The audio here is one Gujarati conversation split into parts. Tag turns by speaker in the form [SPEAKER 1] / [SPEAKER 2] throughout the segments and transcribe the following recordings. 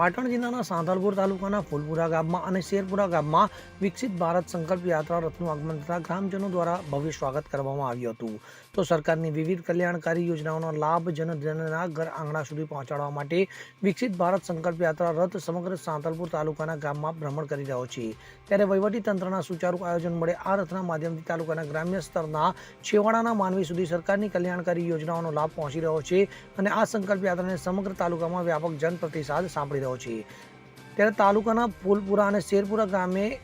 [SPEAKER 1] પાટણ જિલ્લાના સાંતલપુર તાલુકાના ફૂલપુરા ગામમાં અને શેરપુરા ગામમાં વિકસિત ભારત સંકલ્પ યાત્રા રથનું આગમન થતાં ગ્રામજનો દ્વારા ભવ્ય સ્વાગત કરવામાં આવ્યું હતું. તો સરકારની વિવિધ કલ્યાણકારી યોજનાઓનો લાભ જનજનના ઘર આંગણા સુધી પહોંચાડવા માટે વિકસિત ભારત સંકલ્પ યાત્રા રથ સમગ્ર સાંતલપુર તાલુકાના ગામમાં ભ્રમણ કરી રહ્યો છે. ત્યારે તંત્રના સુચારુ આયોજન મળે આ રથના માધ્યમથી તાલુકાના ગ્રામ્ય સ્તરના છેવાડાના માનવી સુધી સરકારની કલ્યાણકારી યોજનાઓનો લાભ પહોંચી રહ્યો છે અને આ સંકલ્પ યાત્રાને સમગ્ર તાલુકામાં વ્યાપક જનપ્રતિસાદ સાંભળી રહ્યો છે. ત્યારે તાલુકાના ફૂલપુરા અને શેરપુરા ગામે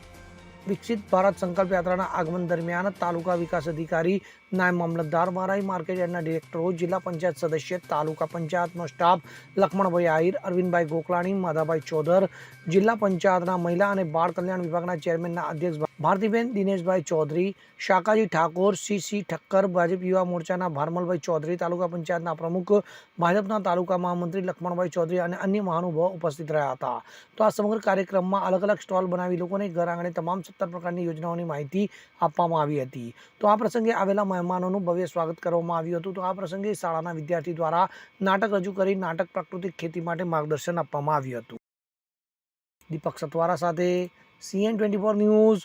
[SPEAKER 1] વિકસિત ભારત સંકલ્પ યાત્રાના આગમન દરમિયાન તાલુકા વિકાસ અધિકારી નાયબ મામલતદાર મારાઈ માર્કેટ યાર્ડના ડિરેક્ટરો, જિલ્લા પંચાયત સદસ્ય, તાલુકા પંચાયતનો સ્ટાફ લક્ષ્મણભાઈ આહિર, અરવિંદભાઈ ગોકલાણી, માધાભાઈ ચૌધર, જિલ્લા પંચાયતના મહિલા અને બાળ કલ્યાણ વિભાગના ચેરમેનના અધ્યક્ષ ભારતીબેન દિનેશભાઈ ચૌધરી, શાકાજી ઠાકોર સીસી ઠક્કર, ભાજપ યુવા મોરચાના ભારમલભાઈ ચૌધરી, તાલુકા પંચાયતના પ્રમુખ, ભાજપના તાલુકા મહામંત્રી લક્ષ્મણભાઈ ચૌધરી અને અન્ય મહાનુભાવો ઉપસ્થિત રહ્યા હતા. તો આ સમગ્ર કાર્યક્રમમાં અલગ અલગ સ્ટોલ બનાવી લોકોને ઘર આંગણે તમામ સત્તર પ્રકારની યોજનાઓની માહિતી આપવામાં આવી હતી. તો આ પ્રસંગે આવેલા મહેમાનોનું ભવ્ય સ્વાગત કરવામાં આવ્યું હતું. તો આ પ્રસંગે શાળાના વિદ્યાર્થી દ્વારા નાટક રજૂ કરી નાટક પ્રાકૃતિક ખેતી માટે માર્ગદર્શન આપવામાં આવ્યું હતું. દીપક સતવારા સાથે CN twenty four news